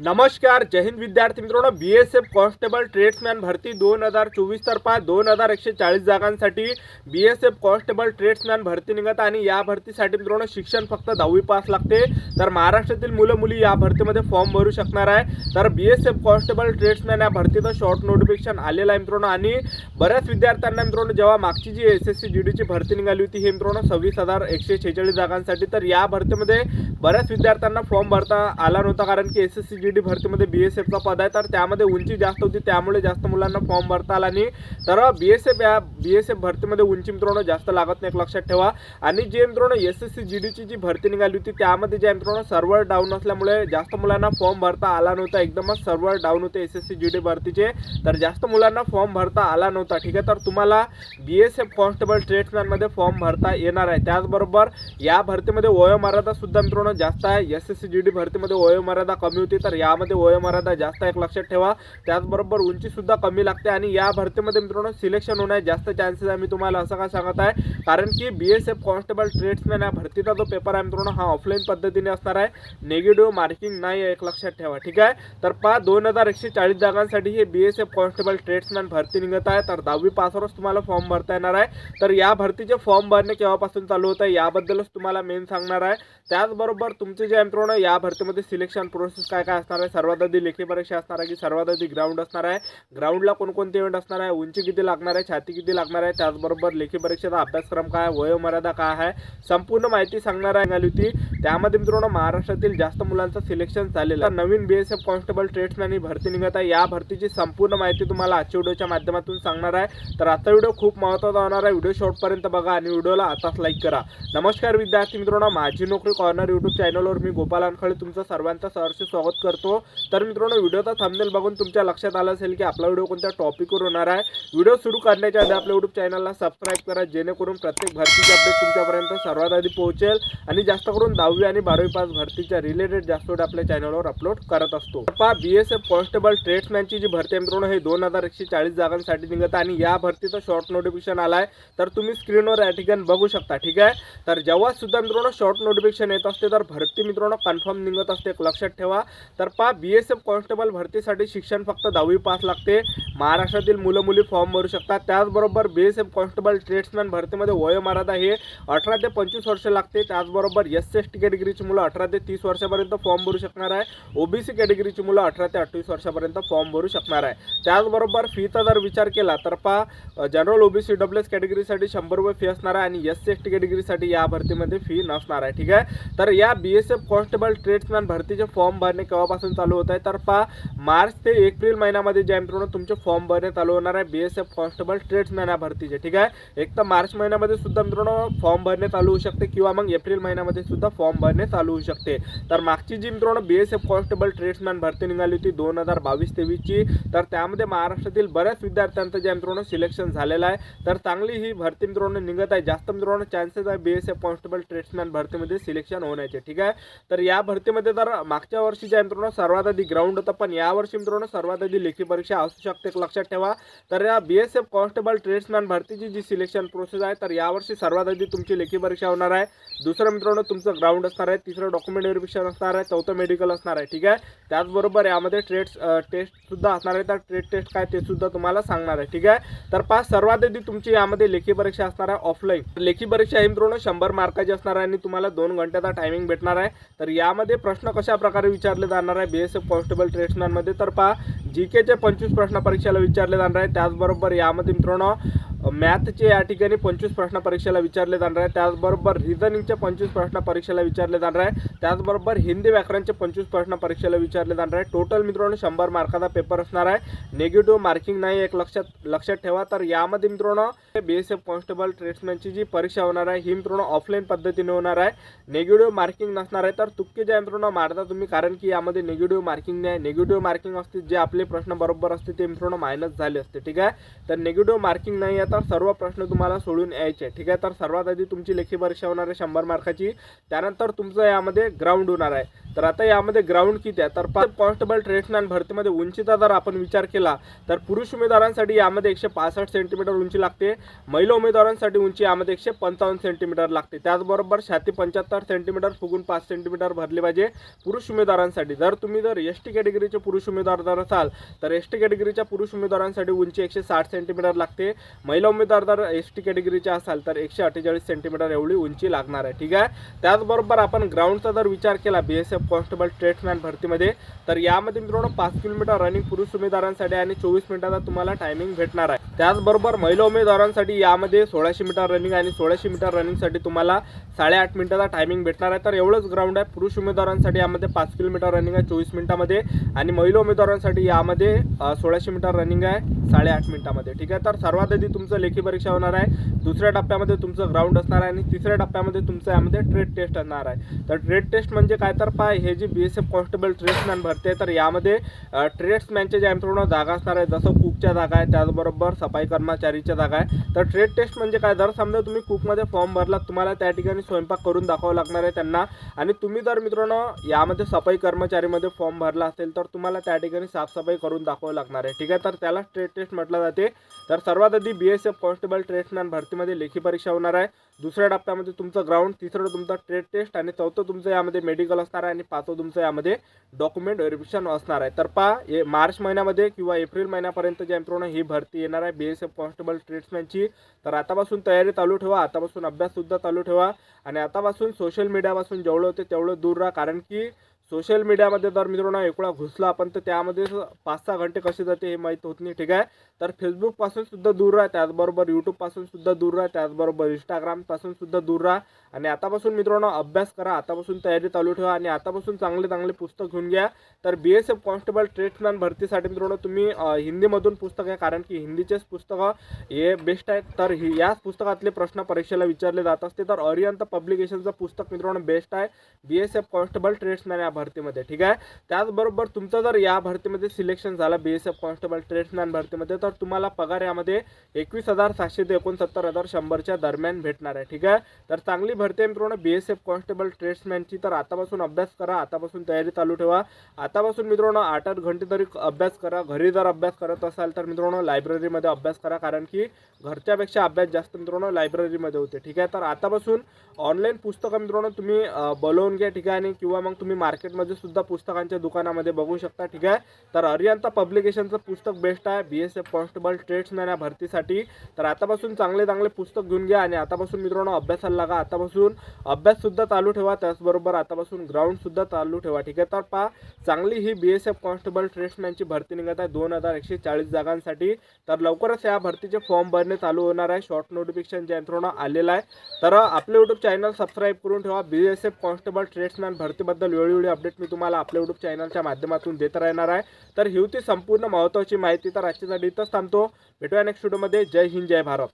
नमस्कार जय हिंद विद्यार्थी मित्रांनो. B S F constable tradesman भरती दोन हजार चोवीस तर्फा दोन हजार एकशे चाळीस जागांसाठी B S F constable tradesman भरती निघत आणि या भरतीसाठी मित्रांनो शिक्षण फक्त दहावी पास लागते. तर महाराष्ट्रातील मुलं मुली या भरतीमध्ये फॉर्म भरू शकणार आहे. तर B S F constable tradesman या भरतीचं शॉर्ट नोटिफिकेशन आलेलं आहे मित्रांनो. आणि बऱ्याच विद्यार्थ्यांना मित्रांनो जेव्हा मागची जी एस एस सी जी डीची भरती निघाली होती हे मित्रांनो सव्वीस हजार एकशे शेहेचाळीस जागांसाठी. तर या भरतीमध्ये बऱ्याच विद्यार्थ्यांना फॉर्म भरता आला नव्हता कारण की S S C G D भरतीमध्ये बी एस एफचा पद आहे. तर त्यामध्ये उंची जास्त होती त्यामुळे जास्त मुलांना फॉर्म भरता आला नाही. तर बी एस एफ या बी एस एफ भरतीमध्ये उंची मित्रांनो जास्त लागत नाही लक्षात ठेवा. आणि जे मित्रांनो एस एस सी जी डीची जी भरती निघाली होती त्यामध्ये जे मित्रांनो सर्व्हर डाऊन असल्यामुळे जास्त मुलांना फॉर्म भरता आला नव्हता. एकदमच सर्व्हर डाऊन होते S S C G D भरतीचे. तर जास्त मुलांना फॉर्म भरता आला नव्हता. ठीक आहे तर तुम्हाला बी एस एफ कॉन्स्टेबल ट्रेड्समॅनमध्ये फॉर्म भरता येणार आहे. त्याचबरोबर या भरतीमध्ये वयोमर्यादा सुद्धा मित्रांनो जास्त आहे. S S C G D भरतीमध्ये वयोमर्यादा कमी होती. तर यामध्ये वयोमर्यादा जास्त एक लक्षात ठेवा. त्याचबरोबर उंचीसुद्धा कमी लागते आणि या भरतीमध्ये मित्रांनो सिलेक्शन होण्याचे जास्त चान्सेस आहे. मी तुम्हाला असं का सांगत आहे? कारण की B S F constable tradesman या भरतीचा जो पेपर आहे मित्रांनो हा ऑफलाईन पद्धतीने असणार आहे. निगेटिव्ह मार्किंग नाही आहे एक लक्षात ठेवा. ठीक आहे? तर पहा दोन हजार एकशे चाळीस जागांसाठी हे B S F constable tradesman भरती निघत आहे. तर दहावी पासवरच तुम्हाला फॉर्म भरता येणार आहे. तर या भरतीचे फॉर्म भरणे केव्हापासून चालू होत आहे याबद्दलच तुम्हाला मेन सांगणार आहे. त्याचबरोबर तुमचे जे मित्रांनो या भरतीमध्ये सिलेक्शन प्रोसेस काय काय असणार आहे सर्वात आधी लेखी परीक्षा असणार आहे की सर्वात आधी ग्राउंड असणार आहे. ग्राउंडला कोणकोणते इव्हेंट असणार आहे उंची किती लागणार आहे छाती किती लागणार आहे त्याचबरोबर लेखी परीक्षेचा अभ्यासक्रम काय वयोमर्यादा काय आहे संपूर्ण माहिती सांगणार आहे आली होती त्यामध्ये मित्रांनो महाराष्ट्रातील जास्त मुलांचं सिलेक्शन झालेलं आहे. नवीन B S F constable tradesman ही भरती निघत आहे. या भरतीची संपूर्ण माहिती तुम्हाला आजच्या व्हिडिओच्या माध्यमातून सांगणार आहे. तर आजचा व्हिडिओ खूप महत्त्वाचा होणार आहे. व्हिडिओ शॉर्टपर्यंत बघा आणि व्हिडिओला आताच लाईक करा. नमस्कार विद्यार्थी मित्रांनो माझी नोकरी कॉर्नर यूट्यूब चॅनलवर मी गोपाल अनखळे तुमचं सर्वांचं सहर्ष स्वागत करतो. तर मित्रांनो व्हिडिओचा थांबनेल बघून तुमच्या लक्षात आलं असेल की आपला व्हिडिओ कोणत्या टॉपिकवर होणार आहे. व्हिडिओ सुरू करण्याच्या आधी आपल्या यूट्यूब चॅनलला सबस्क्राईब करा जेणेकरून प्रत्येक भरतीचे अपडेट तुमच्यापर्यंत सर्वात आधी पोहोचेल. आणि जास्त करून दहावी आणि बारावी पास भरतीच्या रिलेटेड जास्त आपल्या चॅनलवर अपलोड करत असतो. पहा बी एस एफ कॉन्स्टेबल ट्रेड्समॅनची जी भरती आहे मित्रांनो हे दोन हजार एकशे चाळीस जागांसाठी निघत आहे आणि या भरतीचं शॉर्ट नोटिफिकेशन आलाय. तर तुम्ही स्क्रीनवर या ठिकाणी बघू शकता ठीक आहे? तर जेव्हा सुद्धा मित्रांनो शॉर्ट नोटिफिकेशन येत असते तर भरती मित्रांनो कन्फर्म निघत असते. एक लक्षात ठेवा. तर तर पहा बी एस एफ कॉन्स्टेबल भरतीसाठी शिक्षण फक्त दहावी पास लागते. महाराष्ट्रातील मुलं मुली फॉर्म भरू शकतात. त्याचबरोबर B S F constable tradesman भरतीमध्ये वयोमर्यादा हे अठरा ते पंचवीस वर्ष लागते. त्याचबरोबर एस एस टी कॅटेगरीची मुलं अठरा ते तीस वर्षापर्यंत फॉर्म भरू शकणार आहे. ओबीसी कॅटेगरीची मुलं अठरा ते अठ्ठावीस वर्षापर्यंत फॉर्म भरू शकणार आहे. त्याचबरोबर फीचा जर विचार केला तर पहा जनरल ओबीसी डब्ल्यू एस कॅटेगरीसाठी शंभर रुपये फी असणार आहे आणि एस सी एस टी कॅटेगरीसाठी या भरतीमध्ये फी नसणार आहे. ठीक आहे? तर या B S F constable tradesman भरतीचे form भरणे केव्हा केव्हापासून चालू होत आहे. तर पहा मार्च ते एप्रिल महिन्यामध्ये जे आहे मित्रांनो तुमचे फॉर्म भरणे चालू होणार आहे. B S F constable tradesman या भरतीचे ठीक आहे? एक तर मार्च महिन्यामध्ये सुद्धा मित्रांनो फॉर्म भरणे चालू होऊ शकते किंवा मग एप्रिल महिन्यामध्ये सुद्धा फॉर्म भरणे चालू होऊ शकते. तर मागची जी मित्रांनो B S F constable tradesman भरती निघाली होती दोन हजार बावीस तेवीसची तर त्यामध्ये महाराष्ट्रातील बऱ्याच विद्यार्थ्यांचं जे मित्रांनो सिलेक्शन झालेलं आहे. तर चांगली ही भरती मित्रांनो निघत आहे. जास्त मित्रांनो चान्सेस आहे B S F constable tradesman भरतीमध्ये सिलेक्शन होण्याचे ठीक आहे? तर या भरतीमध्ये तर मागच्या वर्षी जे आहे मित्रांनो सर्वात आधी ग्राउंड होतं पण यावर्षी मित्रांनो सर्वात आधी लेखी परीक्षा असू शकते लक्षात ठेवा. तर या B S F constable tradesman भरतीची जी सिलेक्शन प्रोसेस आहे तर यावर्षी सर्वात आधी तुमची लेखी परीक्षा होणार आहे. दुसरं मित्रांनो तुमचं ग्राउंड असणार आहे तिसरं डॉक्युमेंट व्हेरिफिकेशन असणार आहे चौथं मेडिकल असणार आहे ठीक आहे? त्याचबरोबर यामध्ये ट्रेड्स टेस्ट सुद्धा असणार आहे तर ट्रेड टेस्ट काय ते सुद्धा तुम्हाला सांगणार आहे ठीक आहे? तर पाच सर्वात आधी तुमची यामध्ये लेखी परीक्षा असणार आहे ऑफलाईन लेखी परीक्षा ही मित्रांनो शंभर मार्काची असणार आहे आणि तुम्हाला दोन घंट्याचा टायमिंग भेटणार आहे. तर यामध्ये प्रश्न कशा प्रकारे विचारले जाणार आहे. बी एस एफ कॉन्स्टेबल ट्रेड्समॅनमध्ये तर पहा जी केचे पंचवीस प्रश्न परीक्षेला विचारले जाणार आहे. त्याचबरोबर यामध्ये मित्रांनो मॅथचे या ठिकाणी पंचवीस प्रश्न परीक्षेला विचारले जाणार आहे. त्याचबरोबर रिझनिंगचे पंचवीस प्रश्न परीक्षेला विचारले जाणार आहे. त्याचबरोबर हिंदी व्याकरणचे पंचवीस प्रश्न परीक्षेला विचारले जाणार आहे. टोटल मित्रांनो शंभर मार्काचा पेपर असणार आहे. निगेटिव्ह मार्किंग नाही एक लक्षात लक्षात ठेवा. तर यामध्ये मित्रांनो बी एस एफ कॉन्स्टेबल ट्रेड्समॅनची जी परीक्षा होणार आहे ही मित्रांनो ऑफलाईन पद्धतीने होणार आहे. निगेटिव्ह मार्किंग नसणार आहे. तर तुक्के ज्या मित्रांनो मारता तुम्ही कारण की यामध्ये निगेटिव्ह मार्किंग नाही. निगेटिव्ह मार्किंग असते जे आपले प्रश्न बरोबर असते ते मित्रांनो मायनस झाले असते. ठीक आहे? तर निगेटिव्ह मार्किंग नाही आहे तर सर्व प्रश्न तुम्हाला सोडून यायचे. ठीक आहे तर सर्वात आधी तुमची लेखी परीक्षा होणार आहे शंभर मार्काची. त्यानंतर तुमचं यामध्ये ग्राउंड होणार आहे. तर आता यामध्ये ग्राउंड किती आहे? तर पाच कॉन्स्टेबल ट्रेड्समॅन भरतीमध्ये उंचीचा जर आपण विचार केला तर पुरुष उमेदवारांसाठी यामध्ये एकशे पासष्ट सेंटीमीटर उंची लागते. महिला उमेदवारांसाठी उंची यामध्ये एकशे पंचावन्न सेंटीमीटर लागते. त्याचबरोबर छाती पंच्याहत्तर सेंटीमीटर फुगून पाच सेंटीमीटर भरले पाहिजे पुरुष उमेदवारांसाठी. जर तुम्ही जर एस टी कॅटेगरीचे पुरुष उमेदवार जर असाल तर एस टी कॅटेगरीच्या पुरुष उमेदवारांसाठी उंची एकशे साठ सेंटीमीटर लागते. महिला उमेदवार जर एस टी कॅटेगरीच्या असाल तर एकशे अठ्ठेचाळीस सेंटीमीटर एवढी उंची लागणार आहे ठीक आहे? त्याचबरोबर आपण ग्राउंडचा जर विचार केला B S F constable tradesman भरतीमध्ये तर यामध्ये मित्रांनो पाच किलोमीटर रनिंग पुरुष उमेदवारांसाठी आणि चोवीस मिनिटाचा तुम्हाला टायमिंग भेटणार आहे. त्याचबरोबर महिला उमेदवारांसाठी यामध्ये सोळाशे मीटर रनिंग आणि सोळाशे मीटर रनिंगसाठी तुम्हाला साडेआठ मिनिटाचा टायमिंग भेटणार आहे. तर एवढंच ग्राउंड आहे पुरुष उमेदवारांसाठी यामध्ये पाच किलोमीटर रनिंग आहे चोवीस मिनिटामध्ये आणि महिला उमेदवारांसाठी यामध्ये सोळाशे मीटर रनिंग आहे साडेआठ मिनिटामध्ये ठीक आहे? तर सर्वात आधी तुमचं लेखी परीक्षा होणार आहे. दुसऱ्या टप्प्यामध्ये तुमचं ग्राउंड असणार आहे आणि तिसऱ्या टप्प्यामध्ये तुमचं यामध्ये ट्रेड टेस्ट असणार आहे. तर ट्रेड टेस्ट म्हणजे काय? तर पाय हे जी B S F constable tradesman भरते तर यामध्ये ट्रेड्समॅनच्या ज्या पूर्ण जागा असणार आहे जसं कुकच्या जागा आहे त्याचबरोबर सफाई कर्मचारीच्या जागा आहे. तर ट्रेड टेस्ट म्हणजे काय? जर समजा तुम्ही कुकमध्ये फॉर्म भरला तुम्हाला त्या ठिकाणी स्वयंपाक करून दाखवावं लागणार आहे त्यांना. आणि तुम्ही जर मित्रांनो यामध्ये सफाई कर्मचारीमध्ये फॉर्म भरला असेल तर तुम्हाला त्या ठिकाणी साफसफाई करून दाखवावं लागणार आहे. ठीक आहे? तर त्याला ट्रेड टेस्ट म्हटलं जाते. तर सर्वात आधी B S F constable tradesman भरतीमध्ये लेखी परीक्षा होणार आहे. दुसऱ्या टप्प्यामध्ये तुमचं ग्राउंड तिसरं तुमचं ट्रेड टेस्ट आणि चौथं तुमचं यामध्ये मेडिकल असणार आहे आणि पाचवं तुमचं यामध्ये डॉक्युमेंट व्हेरिफिकेशन असणार आहे. तर पहा हे मार्च महिन्यामध्ये किंवा एप्रिल महिन्यापर्यंत ज्या मित्रांनो ही भरती येणार आहे. बी एस एफ कॉन्स्टेबल ट्रेड्समॅनची तर आतापासून तयारी चालू ठेवा. आतापासून अभ्याससुद्धा चालू ठेवा. आणि आतापासून सोशल मीडियापासून जेवढं होते तेवढं दूर राहा. कारण की सोशल मीडियामध्ये जर मित्रांनो एकुळा घुसला आपण तर त्यामध्ये पाच सहा घंटे कसे जाते हे माहीत होत नाही ठीक आहे? तर फेसबुकपासून सुद्धा दूर राहा त्याचबरोबर यूट्यूबपासून सुद्धा दूर राहा त्याचबरोबर इंस्टाग्रामपासून सुद्धा दूर राहा. आणि आतापासून मित्रांनो अभ्यास करा आतापासून तयारी चालू ठेवा आणि आतापासून चांगले चांगले पुस्तक घेऊन घ्या. तर B S F constable tradesman भरतीसाठी मित्रांनो तुम्ही हिंदीमधून पुस्तक आहे कारण की हिंदीचेच पुस्तकं हे बेस्ट आहेत. तर ही याच पुस्तकातले प्रश्न परीक्षेला विचारले जात असते. तर अरियंत पब्लिकेशनचं पुस्तक मित्रांनो बेस्ट आहे. B S F constable tradesman भरतीमध्ये ठीक आहे? त्याचबरोबर तुमचं जर या भरतीमध्ये सिलेक्शन झालं B S F constable tradesman भरतीमध्ये तर तुम्हाला पगार यामध्ये एकवीस हजार सातशे ते एकोणसत्तर हजार शंभरच्या दरम्यान भेटणार आहे ठीक आहे? तर चांगली भरती आहे मित्रांनो. बी एस एफ कॉन्स्टेबल ट्रेड्समॅनची तर आतापासून अभ्यास करा आतापासून तयारी चालू ठेवा. आतापासून मित्रांनो आठ आठ घंटे तरी अभ्यास करा. घरी जर अभ्यास करत असाल तर मित्रांनो लायब्ररीमध्ये अभ्यास करा कारण की घरच्यापेक्षा अभ्यास जास्त मित्रांनो लायब्ररीमध्ये होते ठीक आहे? तर आतापासून ऑनलाईन पुस्तकं मित्रांनो तुम्ही बोलवून घ्या ठीक आहे? आणि किंवा मग तुम्ही मार्केट मार्केटमध्ये सुद्धा पुस्तकांच्या दुकानामध्ये बघू शकता. ठीक आहे? तर अरियंता पब्लिकेशनचं पुस्तक बेस्ट आहे. B S F constable tradesman या भरतीसाठी. तर आतापासून चांगले चांगले पुस्तक घेऊन घ्या आणि आतापासून मित्रांनो अभ्यासाला लागा आतापासून अभ्याससुद्धा चालू ठेवा. त्याचबरोबर आतापासून ग्राउंडसुद्धा चालू ठेवा. ठीक आहे? तर पहा चांगली ही बी एस एफ कॉन्स्टेबल ट्रेड्समॅनची भरती निघत आहे. दोन हजार एकशे चाळीस जागांसाठी. तर लवकरच या भरतीचे फॉर्म भरणे चालू होणार आहे. शॉर्ट नोटिफिकेशन जे मित्रांनो आलेलं आहे. तर आपले यूट्यूब चॅनल सबस्क्राईब करून ठेवा. B S F constable tradesman भरतीबद्दल वेळोवेळी अपडेट मी तुम्हाला आपल्या यूट्यूब चॅनलच्या माध्यमातून देत राहणार आहे. तर ही होती संपूर्ण महत्त्वाची माहिती. तर आजच्यासाठी इथंच थांबतो. भेटूया नेक्स्ट व्हिडिओमध्ये जय हिंद जय भारत.